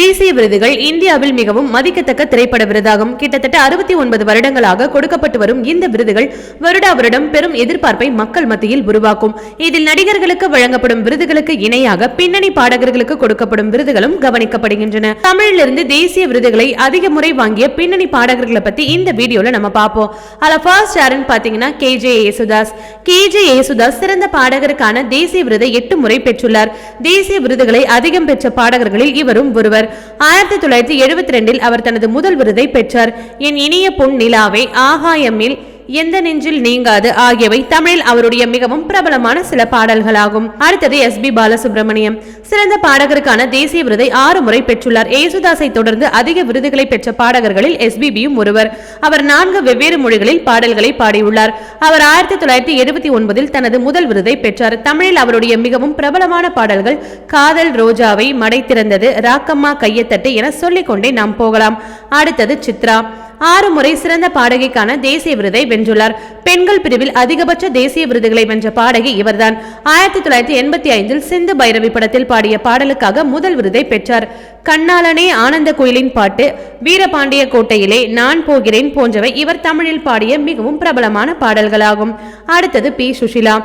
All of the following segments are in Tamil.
தேசிய விருதுகள் இந்தியாவில் மிகவும் மதிக்கத்தக்க திரைப்பட விருதாகும். கிட்டத்தட்ட அறுபத்தி ஒன்பது வருடங்களாக கொடுக்கப்பட்டு வரும் இந்த விருதுகள் வருடா வருடம் பெரும் எதிர்பார்ப்பை மக்கள் மத்தியில் உருவாக்கும். இதில் நடிகர்களுக்கு வழங்கப்படும் விருதுகளுக்கு இணையாக பின்னணி பாடகர்களுக்கு கொடுக்கப்படும் விருதுகளும் கவனிக்கப்படுகின்றன. தமிழிலிருந்து தேசிய விருதுகளை அதிக முறை வாங்கிய பின்னணி பாடகர்களை பத்தி இந்த வீடியோல நம்ம பார்ப்போம் அதுல ஃபர்ஸ்ட் யாருன்னு பாத்தீங்கன்னா K J Yesudas K J Yesudas சிறந்த பாடகருக்கான தேசிய விருதை எட்டு முறை பெற்றுள்ளார். தேசிய விருதுகளை அதிகம் பெற்ற பாடகர்களில் இவரும் ஒருவர். ஆயிரத்தி தொள்ளாயிரத்தி எழுபத்தி ரெண்டில் அவர் தனது முதல் விருதை பெற்றார். என் இனிய பொன் நிலாவே ஆகாயமில் எந்த நெஞ்சில் நீங்காது ஆகியவை தமிழில் அவருடைய மிகவும் பிரபலமான சில பாடல்களாகும். அடுத்தது எஸ் பி பாலசுப்ரமணியம். சிறந்த பாடகருக்கான தேசிய விருதை ஆறு முறை பெற்றுள்ளார். ஏசுதாஸை தொடர்ந்து அதிக விருதுகளை பெற்ற பாடகர்களில் எஸ்பிபியும் ஒருவர். அவர் நான்கு வெவ்வேறு மொழிகளில் பாடல்களை பாடியுள்ளார். அவர் ஆயிரத்தி தொள்ளாயிரத்தி எழுபத்தி ஒன்பதில் தனது முதல் விருதை பெற்றார். தமிழில் அவருடைய மிகவும் பிரபலமான பாடல்கள் காதல் ரோஜாவை மடை திறந்தது ராக்கம்மா கையத்தட்டு என சொல்லிக்கொண்டே நாம் போகலாம். அடுத்தது சித்ரா. ஆறு முறை சிறந்த பாடகிக்கான தேசிய விருதை வென்றுள்ளார். பெண்கள் பிரிவில் அதிகபட்ச தேசிய விருதுகளை வென்ற பாடகி இவர்தான். ஆயிரத்தி தொள்ளாயிரத்தி எண்பத்தி ஐந்தில் சிந்து பைரவி படத்தில் பாடிய பாடலுக்காக முதல் விருதை பெற்றார். கண்ணாளனே ஆனந்த கோயிலின் பாட்டு வீரபாண்டிய கோட்டையிலே நான் போகிறேன் போன்றவை இவர் தமிழில் பாடிய மிகவும் பிரபலமான பாடல்களாகும். அடுத்தது பி. சுஷிலா.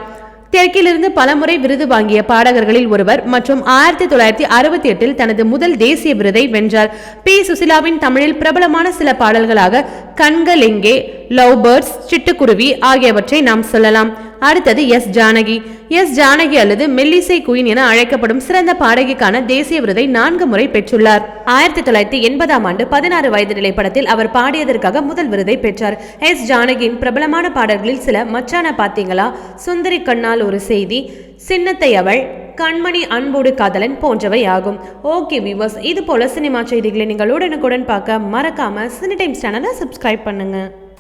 தெற்கிலிருந்து பலமுறை விருது வாங்கிய பாடகர்களில் ஒருவர் மற்றும் ஆயிரத்தி தொள்ளாயிரத்தி அறுபத்தி எட்டில் தனது முதல் தேசிய விருதை வென்றார். பி. சுசிலாவின் தமிழில் பிரபலமான சில பாடல்களாக கண்கள் எங்கே? லவ் பேர்ட்ஸ் சிட்டுக்குருவி ஆகியவற்றை நாம் சொல்லலாம். அடுத்தது எஸ். ஜானகி. எஸ். ஜானகி அல்லது மெல்லிசை குயின் என அழைக்கப்படும் சிறந்த பாடகிக்கான தேசிய விருதை நான்கு முறை பெற்றுள்ளார். ஆயிரத்தி தொள்ளாயிரத்தி எண்பதாம் ஆண்டு பதினாறு வயது நிலைப்படத்தில் அவர் பாடியதற்காக முதல் விருதை பெற்றார். எஸ். ஜானகியின் பிரபலமான பாடல்களில் சில மச்சான பாத்தீங்களா சுந்தரி கண்ணால் ஒரு செய்தி சின்னத்தை அவள் கண்மணி அன்போடு காதலன் போன்றவை ஆகும் ஓகே வியூவர்ஸ் இது போல சினிமா செய்திகளை நீங்கள் உடனுக்குடன் பார்க்க மறக்காம சினி டைம்ஸ் சேனலை சப்ஸ்கிரைப் பண்ணுங்க.